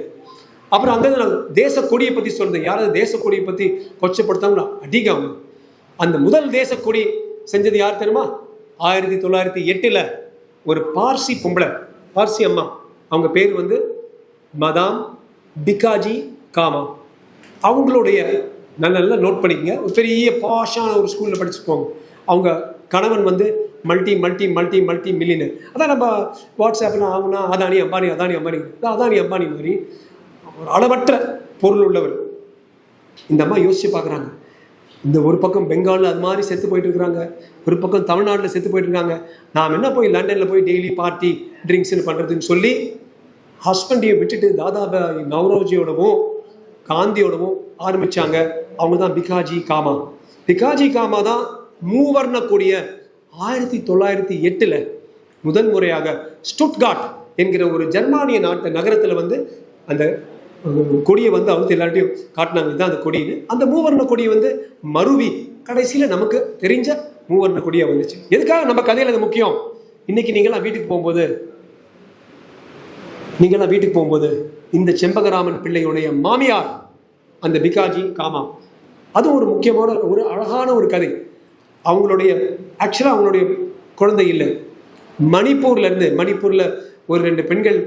அப்புறம் அங்கே நான் தேச கொடியை பற்றி சொல்றேன். யாராவது தேச கொடியை பற்றி கொச்சப்படுத்தாங்களா அடிக்க அவங்க. அந்த முதல் தேச கொடி செஞ்சது யார் தெரியுமா? ஆயிரத்தி தொள்ளாயிரத்தி எட்டில் ஒரு பார்சி பொம்பளை பார்சி அம்மா. அவங்க பேர் வந்து மதாம் பிகாஜி காமா. அவங்களுடைய நல்ல நல்லா நோட் பண்ணிக்கங்க. ஒரு பெரிய பாஷான ஒரு ஸ்கூலில் படிச்சுக்கோங்க. அவங்க கணவன் வந்து multi multi multi multi millionaire அதான் நம்ம வாட்ஸ்அப்பில் ஆகுனா அதானி அம்பானி அதானி அம்பானி. அதானி அம்பானி மாதிரி ஒரு அளவற்ற பொருள் உள்ளவர். இந்த அம்மா யோசிச்சு பார்க்குறாங்க. இந்த ஒரு பக்கம் பெங்காலில் அது மாதிரி செத்து போயிட்டு இருக்கிறாங்க. ஒரு பக்கம் தமிழ்நாட்டில் செத்து போயிட்டு இருக்காங்க நாம் என்ன போய் லண்டனில் போய் டெய்லி பார்ட்டி ட்ரிங்க்ஸ்னு பண்ணுறதுன்னு சொல்லி ஹஸ்பண்டையும் விட்டுட்டு தாதாபாய் நவரோஜியோடவும் காந்தியோடவும் ஆரம்பிச்சாங்க. அவங்க தான் பிகாஜி காமா. பிகாஜி காமா தான் மூவர்ண ஆயிரத்தி தொள்ளாயிரத்தி எட்டில் முதல் முறையாக ஸ்டுட்காட் என்கிற ஒரு ஜெர்மானிய நாட்டு நகரத்தில் வந்து அந்த கொடியை வந்து அவங்க எல்லார்ட்டையும் காட்டினாங்க. இதுதான் அந்த கொடின்னு. அந்த மூவர்ண கொடியை வந்து மருவி கடைசியில் நமக்கு தெரிஞ்ச மூவர்ண கொடியாக வந்துச்சு. எதுக்காக நம்ம கதையில் அது முக்கியம்? இன்னைக்கு நீங்களாம் வீட்டுக்கு போகும்போது நீங்களாம் வீட்டுக்கு போகும்போது இந்த செம்பகராமன் பிள்ளையுடைய மாமியார் அந்த பிகாஜி காமா. அது ஒரு முக்கியமான ஒரு அழகான ஒரு கதை. அவங்களுடைய ஆக்சுவலாக அவங்களுடைய குழந்தை இல்லை. மணிப்பூர்ல இருந்து மணிப்பூர்ல ஒரு ரெண்டு பெண்கள்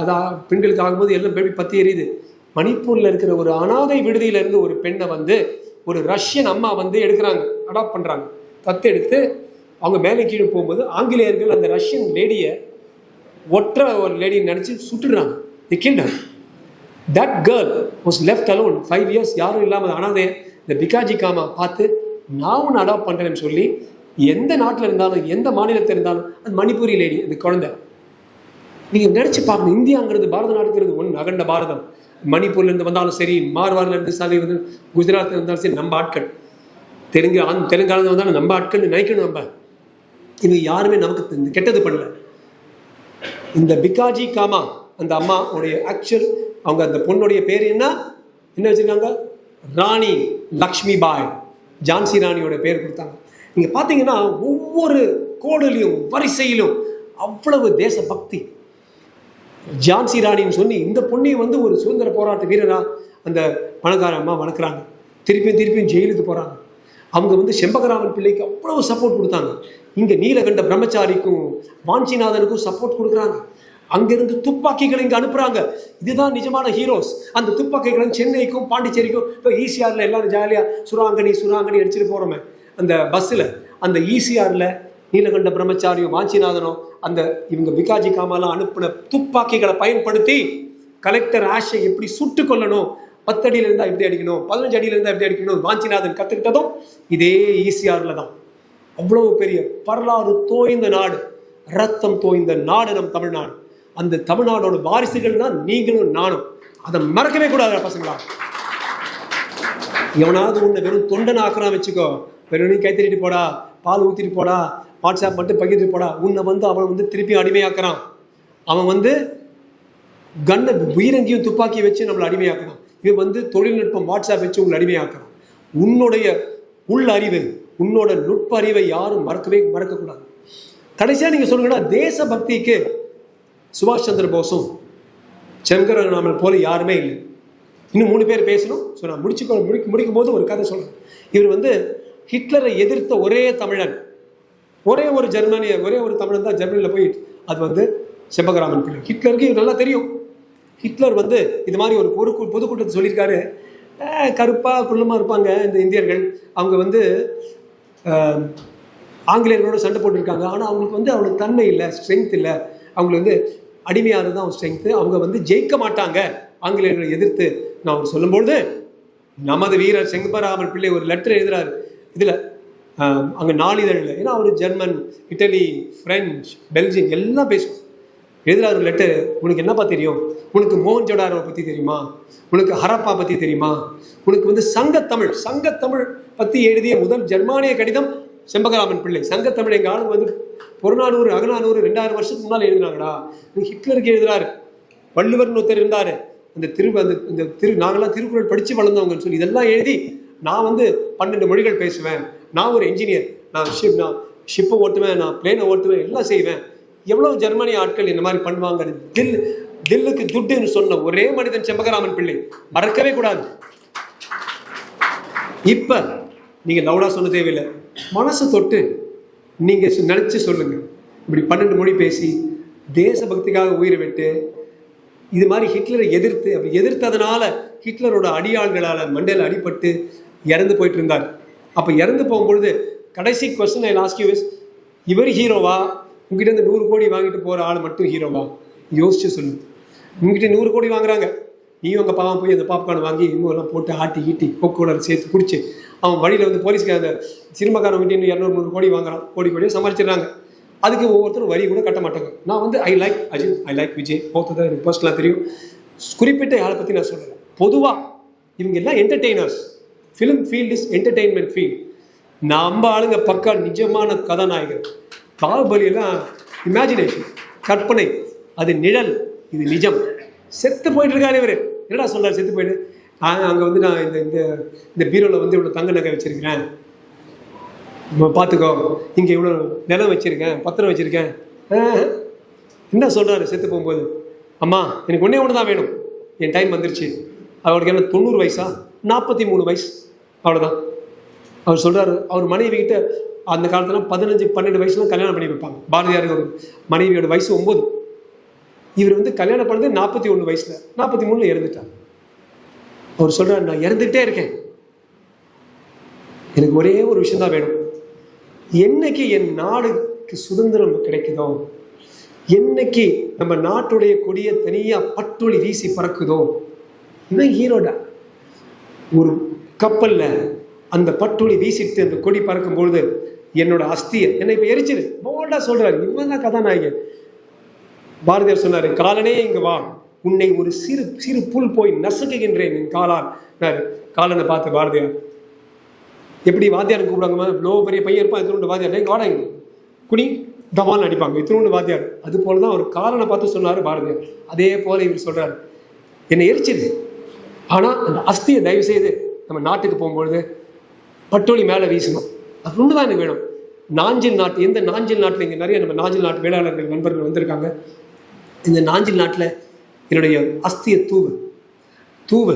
அதான் பெண்களுக்கு ஆகும்போது எல்லாம் பேபி பத்தி எரியுது. மணிப்பூர்ல இருக்கிற ஒரு அனாதை விடுதியில இருந்து ஒரு பெண்ணை வந்து ஒரு ரஷ்யன் அம்மா வந்து எடுக்கிறாங்க அடாப்ட் பண்றாங்க. தத்தெடுத்து அவங்க மேலே கீழே போகும்போது ஆங்கிலேயர்கள் அந்த ரஷ்யன் லேடியை ஒற்ற ஒரு லேடியை நினச்சி சுட்டுடுறாங்க. The kinder that girl was left alone five years யாரும் இல்லாமல் ஆனால் இந்த பிகாஜி காமா பார்த்து நான் ஒன்று அடாப்ட் பண்ணுறேன்னு சொல்லி எந்த நாட்டில் இருந்தாலும் எந்த மாநிலத்தில் இருந்தாலும் அந்த மணிப்பூரி லேடி அந்த குழந்தை. நீங்கள் நினச்சி பார்க்கணும் இந்தியாங்கிறது பாரத நாட்டுங்கிறது ஒன்று அகண்ட பாரதம். மணிப்பூர்லேருந்து வந்தாலும் சரி மார்வார்லேருந்து சரி வந்து குஜராத்ல இருந்தாலும் சரி நம்ம ஆட்கள். தெலுங்கு ஆந் தெலுங்கானது வந்தாலும் நம்ம ஆட்கள்னு நினைக்கணும் நம்ம. இது யாருமே நமக்கு கெட்டது பண்ணல. இந்த பிகாஜி காமா அந்த அம்மா உடைய ஆக்சுவல் அவங்க அந்த பொண்ணுடைய பேர் என்ன? என்ன வச்சுருக்காங்க? ராணி லக்ஷ்மி பாய் ஜான்சி ராணியோட பேர் கொடுத்தாங்க. நீங்கள் பார்த்தீங்கன்னா ஒவ்வொரு கோடலையும் வரிசையிலும் அவ்வளவு தேசபக்தி. ஜான்சி ராணின்னு சொல்லி இந்த பொண்ணையும் வந்து ஒரு சுதந்திர போராட்ட வீரரா அந்த பணக்கார அம்மா வளர்க்குறாங்க. திருப்பியும் திருப்பியும் ஜெயிலுக்கு போகிறாங்க அவங்க வந்து செம்பகராமன் பிள்ளைக்கு அவ்வளவு சப்போர்ட் கொடுத்தாங்க. இங்கே நீலகண்ட பிரம்மச்சாரிக்கும் வாஞ்சிநாதனுக்கும் சப்போர்ட் கொடுக்குறாங்க. அங்கிருந்து துப்பாக்கிகளை இங்கே அனுப்புகிறாங்க இதுதான் நிஜமான ஹீரோஸ் அந்த துப்பாக்கிகளை சென்னைக்கும் பாண்டிச்சேரிக்கும் இப்போ ஈசிஆரில் எல்லாரும் ஜாலியாக சுராங்கனி சுராங்கனி அடிச்சுட்டு போகிறோமே அந்த பஸ்ஸில் அந்த ஈசிஆரில் நீலகண்ட பிரம்மச்சாரியும் வாஞ்சிநாதனும் அந்த இவங்க பிகாஜி காமாலாம் அனுப்பின துப்பாக்கிகளை பயன்படுத்தி கலெக்டர் ஆஷை எப்படி சுட்டு கொல்லணும் பத்து அடியில இருந்தா எப்படி அடிக்கணும் பதினஞ்சு அடியில இருந்தா எப்படி அடிக்கணும் வாஞ்சிநாதன் கத்துக்கிட்டதும் இதே ஈசிஆர்ல தான். அவ்வளவு பெரிய வரலாறு தோய்ந்த நாடு ரத்தம் தோய்ந்த நாடு நம் தமிழ்நாடு. அந்த தமிழ்நாடோட வாரிசுகள்னா நீங்களும் நானும். அதை மறக்கவே கூடாது பசங்களா. எவனாவது உன்னை வெறும் தொண்டன் ஆக்குறான் வச்சுக்கோ. வெறும் நீ கைத்தறிட்டு போடா பால் ஊத்திட்டு போடா வாட்ஸ்அப் மட்டும் பகிர்ந்து போடா. உன்னை வந்து அவன் வந்து திருப்பி அடிமையாக்குறான். அவன் வந்து கண்ணை உயிரங்கியும் துப்பாக்கி வச்சு நம்மளை அடிமையாக்குறான். இது வந்து தொழில்நுட்பம் வாட்ஸ்அப் வச்சு உங்களை அடிமையாக்குறான். உன்னுடைய உள் அறிவு உன்னோட நுட்ப அறிவை யாரும் மறக்கவே மறக்கக்கூடாது. கடைசியா நீங்கள் சொல்லுங்கன்னா தேசபக்திக்கு சுபாஷ் சந்திர போஸும் செங்கரநாமன் போல யாருமே இல்லை. இன்னும் மூணு பேர் பேசணும். ஸோ நான் முடிச்சு முடிக்க முடிக்கும் போது ஒரு கதை சொல்கிறேன் இவர் வந்து ஹிட்லரை எதிர்த்த ஒரே தமிழன். ஒரே ஒரு ஜெர்மனிய ஒரே ஒரு தமிழன் தான் ஜெர்மனியில் போய் அது வந்து செம்பகராமன் பிள்ளை. ஹிட்லருக்கு இவர் நல்லா தெரியும். ஹிட்லர் வந்து இது மாதிரி ஒரு பொது பொதுக்கூட்டத்தை சொல்லியிருக்காரு. கருப்பாக கருப்பா குள்ளமாக இருப்பாங்க இந்த இந்தியர்கள். அவங்க வந்து ஆங்கிலேயர்களோட சண்டை போட்டிருக்காங்க. ஆனால் அவங்களுக்கு வந்து அவங்களுக்கு தன்மை இல்லை ஸ்ட்ரென்த் இல்லை. அவங்களுக்கு வந்து அடிமையானது தான் ஸ்ட்ரென்த்து அவங்க வந்து ஜெயிக்க மாட்டாங்க. ஆங்கிலேயர்களை எதிர்த்து நான் அவர் சொல்லும்பொழுது நமது வீரர் செங்கபராமன் பிள்ளை ஒரு லெட்டர் எழுதுறாரு. இதில் அங்கே நாளிதழில் ஏன்னா அவர் ஜெர்மன் இட்டலி ஃப்ரெஞ்ச் பெல்ஜியம் எல்லாம் பேசுவோம் எழுதுறாரு லெட்டர் உனக்கு என்னப்பா தெரியும்? உனக்கு மோகன் ஜோடாரோவை பற்றி தெரியுமா? உனக்கு ஹரப்பா பற்றி தெரியுமா? உனக்கு வந்து சங்கத்தமிழ் சங்கத்தமிழ் பற்றி எழுதிய முதல் ஜெர்மானிய கடிதம் செம்பகராமன் பிள்ளை சங்கத்தமிழ் எங்கள் ஆளுங்க வந்து புறநானூறு அகநானூறு ரெண்டாயிரம் வருஷத்துக்கு முன்னால் எழுதினாங்கடா. ஹிட்லருக்கு எழுதுறாரு. வள்ளுவர்னு ஒருத்தர் இருந்தார். அந்த திரு அந்த இந்த திரு நாங்கள்லாம் திருக்குறள் படித்து வளர்ந்தவங்கன்னு சொல்லி இதெல்லாம் எழுதி நான் வந்து பன்னெண்டு மொழிகள் பேசுவேன். நான் ஒரு என்ஜினியர் நான் ஷிப் நான் ஷிப்பை ஓட்டுவேன் நான் பிளேனை ஓட்டுவேன் எல்லாம் செய்வேன். எவ்வளோ ஜெர்மனி ஆட்கள் இந்த மாதிரி பண்ணுவாங்க தில் தில்லுக்கு துட்டுன்னு சொன்ன ஒரே மனிதன் செம்பகராமன் பிள்ளை. மறக்கவே கூடாது. இப்போ நீங்கள் லவுடாக சொல்ல தேவையில்லை. மனசு தொட்டு நீங்கள் நினச்சி சொல்லுங்கள் இப்படி பன்னெண்டு மொழி பேசி தேசபக்திக்காக உயிரை விட்டு இது மாதிரி ஹிட்லரை எதிர்த்து அப்படி எதிர்த்ததுனால ஹிட்லரோட அடியாள்களால் மண்டையில் அடிபட்டு இறந்து போயிட்டு இருந்தார் அப்போ இறந்து போகும்பொழுது கடைசி question I last you is இவர் ஹீரோவா? உங்ககிட்ட இருந்து நூறு கோடி வாங்கிட்டு போகிற ஆள் மட்டும் ஹீரோவா? யோசிச்சு சொல்லு. உங்ககிட்ட நூறு கோடி வாங்குறாங்க. நீயும் உங்கள் பாவம் போய் அந்த பாப்கார்ன் வாங்கி இன்னும் போட்டு ஆட்டி ஈட்டி கொக்கோலர் சேர்த்து குடிச்சு அவன் வழியில் வந்து போலீஸ்க்கு அந்த சினிமாக்காரன் வீட்டு இன்னும் இரநூறு நூறு கோடி வாங்குறான். கோடி கோடியாக சமாளிச்சிடுறாங்க அதுக்கு ஒவ்வொருத்தரும் வரி கூட கட்ட மாட்டாங்க. நான் வந்து I like Ajith I like Vijay போத்தது எனக்கு பர்சனலாக தெரியும். குறிப்பிட்ட யாரை பற்றி நான் சொல்கிறேன் பொதுவாக இவங்க எல்லாம் entertainers film field is entertainment field நம்ம ஆளுங்க பக்கா நிஜமான கதாநாயகர். பாகுபலியெல்லாம் இமேஜினேஷன் கற்பனை. அது நிழல். இது நிஜம். செத்து போயிட்டு இருக்காரு இவர். என்னடா சொல்றாரு செத்து போயிட்டு நான் அங்கே வந்து நான் இந்த இந்த இந்த பீரோவில் வந்து இவ்வளோ தங்க நகை வச்சிருக்கிறேன். நம்ம பார்த்துக்கோ இங்கே இவ்வளோ நிலம் வச்சுருக்கேன் பத்திரம் வச்சுருக்கேன். என்ன சொல்கிறாரு செத்து போகும்போது? அம்மா எனக்கு ஒன்றே ஒன்று தான் வேணும். என் டைம் வந்துருச்சு. அவருக்கு என்ன தொண்ணூறு வயசா? நாற்பத்தி மூணு வயசு. அவ்வளோதான் அவர் சொல்கிறாரு அவர் மனைவி கிட்ட அந்த காலத்தில் பதினஞ்சு பன்னெண்டு வயசுலாம் கல்யாணம் பண்ணி வைப்பாங்க. பாரதியார் ஒரு மனைவியோட வயசு ஒம்பது இவர் வந்து கல்யாணம் பண்ணது நாற்பத்தி ஒன்று வயசில். நாற்பத்தி மூணில் இறந்துட்டார். அவர் சொல்கிறார் நான் இறந்துகிட்டே இருக்கேன். எனக்கு ஒரே ஒரு விஷயம் தான் வேணும். என்னைக்கு என் நாடுக்கு சுதந்திரம் கிடைக்குதோ என்னைக்கு நம்ம நாட்டுடைய கொடியை தனியாக பட்டொளி வீசி பறக்குதோ இவன் ஹீரோடா. ஒரு கப்பலில் அந்த பட்டொளி வீசிட்டு அந்த கொடி பறக்கும் பொழுது என்னோட அஸ்தியை என்னை இப்போ எரிச்சிரு. போல்டா சொல்றாரு. இவன் தான் கதாநாயகன். பாரதியார் சொன்னார் காலனே இங்கு வா. உன்னை ஒரு சிறு சிறு புல் போய் நசுக்குகின்றேன் என் காலான் காலனை பார்த்து பாரதியார் எப்படி வாத்தியார் கூப்பிடுவாங்க இவ்வளோ பெரிய பையன் இருப்பான் இத்தினோண்டு வாத்தியார்? டேய் வாடா இங்க. குனி தவால் அடிப்பாங்க இத்தினோண்டு வாத்தியார்? அது போல தான் அவர் காலனை பார்த்து சொன்னார் பாரதியார். அதே போல இவர் சொல்கிறார் என்னை எரிச்சிது ஆனால் அந்த அஸ்தியை தயவு செய்து நம்ம நாட்டுக்கு போகும்பொழுது பட்டோலி மேலே வீசணும். அது ஒன்று தான் எனக்கு வேணும். நாஞ்சில் நாட்டு எந்த நாஞ்சில் நாட்டில் இங்கே நிறைய நம்ம நாஞ்சில் நாட்டு வேளாளர்கள் நண்பர்கள் வந்திருக்காங்க. இந்த நாஞ்சில் நாட்டில் என்னுடைய அஸ்திய தூவு. தூவு.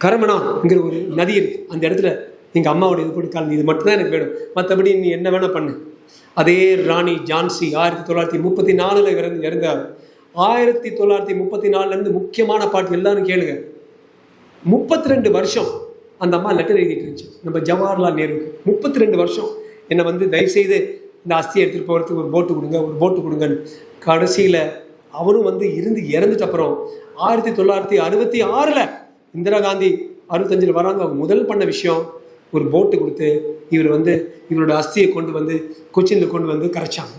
கரமனாங்கிற ஒரு நதி இருக்கு. அந்த இடத்துல எங்கள் அம்மாவோட இது போட்டு கால் இது மட்டும்தான் எனக்கு வேணும். மற்றபடி நீ என்ன வேணால் பண்ணு. அதே ராணி ஜான்சி ஆயிரத்தி தொள்ளாயிரத்தி முப்பத்தி நாலில் இறந்து இறந்தார். ஆயிரத்தி தொள்ளாயிரத்தி முப்பத்தி நாலுலேருந்து முக்கியமான பாட்டு எல்லாரும் கேளுங்க. முப்பத்தி ரெண்டு வருஷம் அந்த அம்மா லெட்டர் எழுதிட்டு இருந்துச்சு. நம்ம ஜவஹர்லால் நேருவுக்கு. முப்பத்தி ரெண்டு வருஷம் என்னை வந்து தயவுசெய்து இந்த அஸ்தியை எடுத்துகிட்டு போகிறதுக்கு ஒரு போட்டு கொடுங்க ஒரு போட்டு கொடுங்கன்னு. கடைசியில் அவரும் வந்து இருந்து இறந்துட்ட அப்புறம் ஆயிரத்தி தொள்ளாயிரத்தி அறுபத்தி ஆறில் இந்திரா காந்தி அறுபத்தஞ்சில் வராங்க. அவங்க முதல் பண்ண விஷயம் ஒரு போட்டு கொடுத்து இவர் வந்து இவரோட அஸ்தியை கொண்டு வந்து கொச்சினில் கொண்டு வந்து கரைச்சாங்க.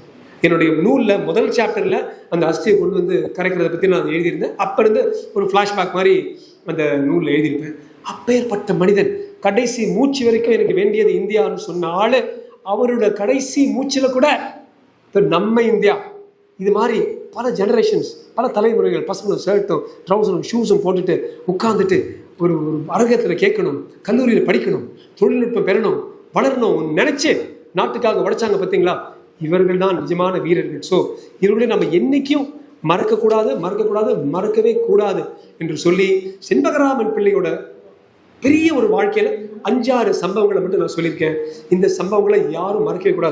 என்னுடைய நூலில் முதல் சாப்டரில் அந்த அஸ்தியை கொண்டு வந்து கரைக்கிறத பற்றி நான் எழுதியிருந்தேன். அப்போ இருந்து ஒரு ஃப்ளாஷ்பேக் மாதிரி அந்த நூலில் எழுதியிருப்பேன். அப்பேற்பட்ட மனிதன் கடைசி மூச்சு வரைக்கும் எனக்கு வேண்டியது இந்தியான்னு சொன்ன அவரோட கடைசி மூச்சில் கூட இப்போ நம்ம இந்தியா. இது மாதிரி பல ஜெனரேஷன்ஸ் பல தலைமுறைகள் பசங்களும் ஷர்ட்டும் ட்ரௌசரும் ஷூஸும் போட்டுட்டு உட்காந்துட்டு ஒரு ஒரு அரங்கத்தில் கேட்கணும் கல்லூரியில் படிக்கணும் தொழில்நுட்பம் பெறணும் வளரணும் நினைச்சு நாட்டுக்காக உடைச்சாங்க பார்த்தீங்களா? இவர்கள் தான் நிஜமான வீரர்கள். ஸோ இவர்களை நம்ம என்றைக்கும் மறக்கக்கூடாது மறக்கக்கூடாது மறக்கவே கூடாது என்று சொல்லி செண்பகராமன் பிள்ளையோட பெரிய ஒரு வாழ்க்கையில் அஞ்சாறு சம்பவங்களை மட்டும் நான் சொல்லியிருக்கேன். இந்த சம்பவங்களை யாரும் மறக்கவே கூடாது.